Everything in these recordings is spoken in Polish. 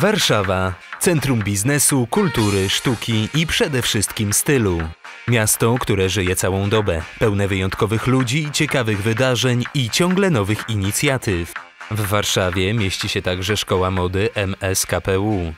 Warszawa. Centrum biznesu, kultury, sztuki i przede wszystkim stylu. Miasto, które żyje całą dobę, pełne wyjątkowych ludzi, ciekawych wydarzeń i ciągle nowych inicjatyw. W Warszawie mieści się także szkoła mody MSKPU.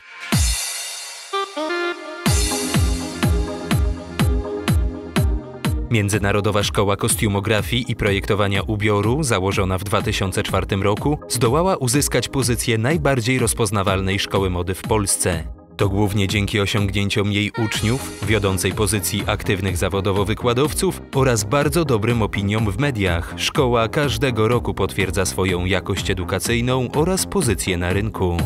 Międzynarodowa Szkoła Kostiumografii i Projektowania Ubioru, założona w 2004 roku, zdołała uzyskać pozycję najbardziej rozpoznawalnej szkoły mody w Polsce. To głównie dzięki osiągnięciom jej uczniów, wiodącej pozycji aktywnych zawodowo wykładowców oraz bardzo dobrym opiniom w mediach. Szkoła każdego roku potwierdza swoją jakość edukacyjną oraz pozycję na rynku.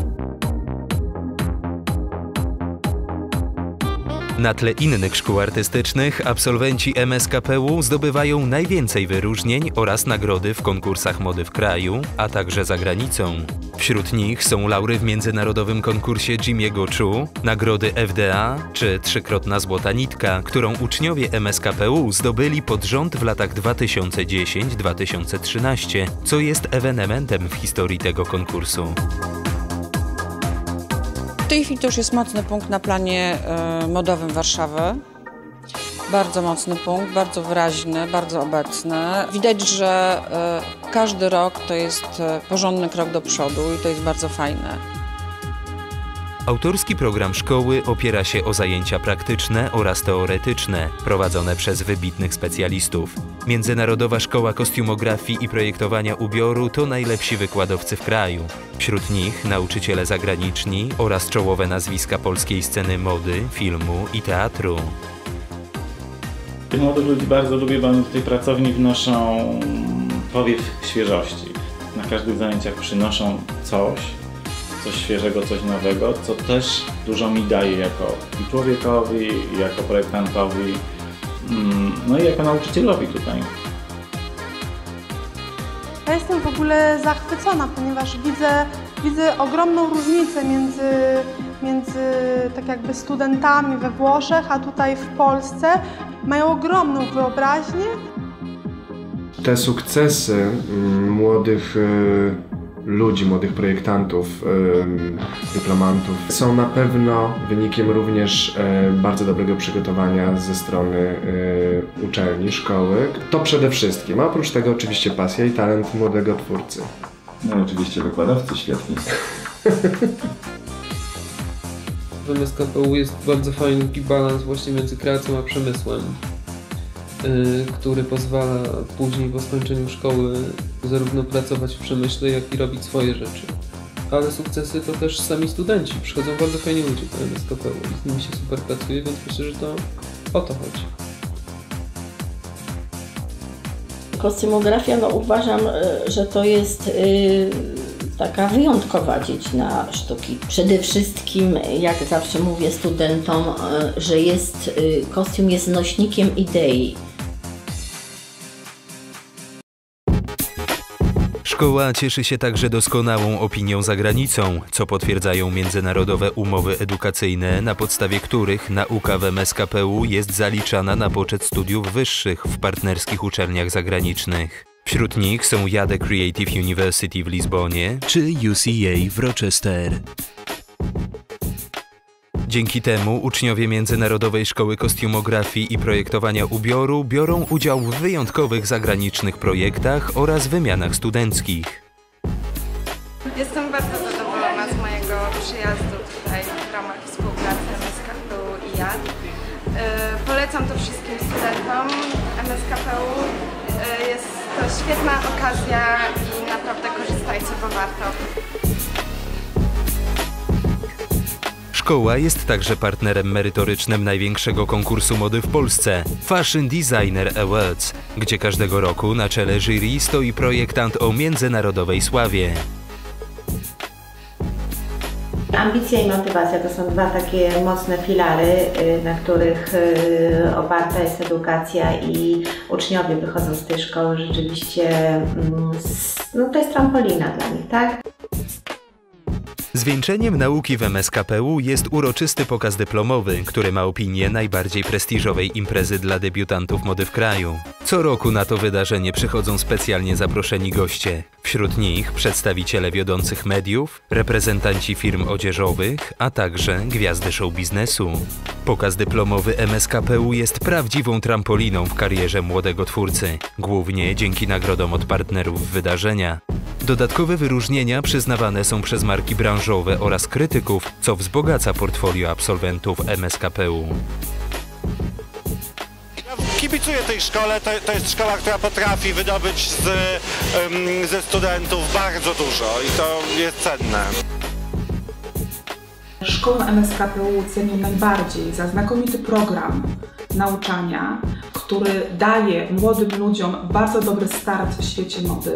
Na tle innych szkół artystycznych absolwenci MSKPU zdobywają najwięcej wyróżnień oraz nagrody w konkursach mody w kraju, a także za granicą. Wśród nich są laury w międzynarodowym konkursie Jimmy'ego Chu, nagrody FDA czy trzykrotna złota nitka, którą uczniowie MSKPU zdobyli pod rząd w latach 2010-2013, co jest ewenementem w historii tego konkursu. Tej chwili to już jest mocny punkt na planie e, modowym Warszawy. Bardzo mocny punkt, bardzo wyraźny, bardzo obecny. Widać, że e, każdy rok to jest e, porządny krok do przodu i to jest bardzo fajne. Autorski program szkoły opiera się o zajęcia praktyczne oraz teoretyczne, prowadzone przez wybitnych specjalistów. Międzynarodowa Szkoła Kostiumografii i Projektowania Ubioru to najlepsi wykładowcy w kraju. Wśród nich nauczyciele zagraniczni oraz czołowe nazwiska polskiej sceny mody, filmu i teatru. Młodych ludzi bardzo lubię, bo oni tej pracowni wnoszą powiew świeżości. Na każdych zajęciach przynoszą coś, coś świeżego, coś nowego, co też dużo mi daje jako i człowiekowi, i jako projektantowi, mm, no i jako nauczycielowi tutaj. Ja jestem w ogóle zachwycona, ponieważ widzę, widzę ogromną różnicę między, między tak jakby studentami we Włoszech, a tutaj w Polsce. Mają ogromną wyobraźnię. Te sukcesy mm, młodych y, ludzi, młodych projektantów, dyplomantów są na pewno wynikiem również e, bardzo dobrego przygotowania ze strony e, uczelni, szkoły. To przede wszystkim, a oprócz tego oczywiście pasja i talent młodego twórcy. No i oczywiście wykładowcy świetni. W MSKPU jest bardzo fajny balans właśnie między kreacją a przemysłem. Y, który pozwala później po skończeniu szkoły zarówno pracować w przemyśle, jak i robić swoje rzeczy. Ale sukcesy to też sami studenci. Przychodzą bardzo fajni ludzie do MSKPU i z nimi się super pracuje, więc myślę, że to o to chodzi. Kostymografia, no uważam, y, że to jest yy, taka wyjątkowa dziedzina sztuki. Przede wszystkim, jak zawsze mówię studentom, yy, że jest, yy, kostium jest nośnikiem idei. Szkoła cieszy się także doskonałą opinią za granicą, co potwierdzają międzynarodowe umowy edukacyjne, na podstawie których nauka w MSKPU jest zaliczana na poczet studiów wyższych w partnerskich uczelniach zagranicznych. Wśród nich są Jade Creative University w Lizbonie czy UCA w Rochester. Dzięki temu uczniowie Międzynarodowej Szkoły Kostiumografii i Projektowania Ubioru biorą udział w wyjątkowych zagranicznych projektach oraz wymianach studenckich. Jestem bardzo zadowolona z mojego przyjazdu tutaj w ramach współpracy MSKPU i JAD. E, polecam to wszystkim studentom MSKPU. E, jest to świetna okazja i naprawdę korzystajcie, bo warto. Szkoła jest także partnerem merytorycznym największego konkursu mody w Polsce Fashion Designer Awards, gdzie każdego roku na czele jury stoi projektant o międzynarodowej sławie. Ambicja i motywacja to są dwa takie mocne filary, y, na których y, oparta jest edukacja i uczniowie wychodzą z tej szkoły rzeczywiście, mm, no to jest trampolina dla nich, tak? Zwieńczeniem nauki w MSKPU jest uroczysty pokaz dyplomowy, który ma opinię najbardziej prestiżowej imprezy dla debiutantów mody w kraju. Co roku na to wydarzenie przychodzą specjalnie zaproszeni goście. Wśród nich przedstawiciele wiodących mediów, reprezentanci firm odzieżowych, a także gwiazdy show biznesu. Pokaz dyplomowy MSKPU jest prawdziwą trampoliną w karierze młodego twórcy, głównie dzięki nagrodom od partnerów wydarzenia. Dodatkowe wyróżnienia przyznawane są przez marki branżowe oraz krytyków, co wzbogaca portfolio absolwentów MSKPU. Kibicuję tej szkole, to, to jest szkoła, która potrafi wydobyć z, ym, ze studentów bardzo dużo i to jest cenne. Szkołę MSKPU cenię najbardziej za znakomity program nauczania, który daje młodym ludziom bardzo dobry start w świecie mody.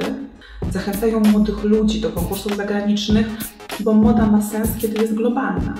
Zachęcają młodych ludzi do konkursów zagranicznych, bo moda ma sens, kiedy jest globalna.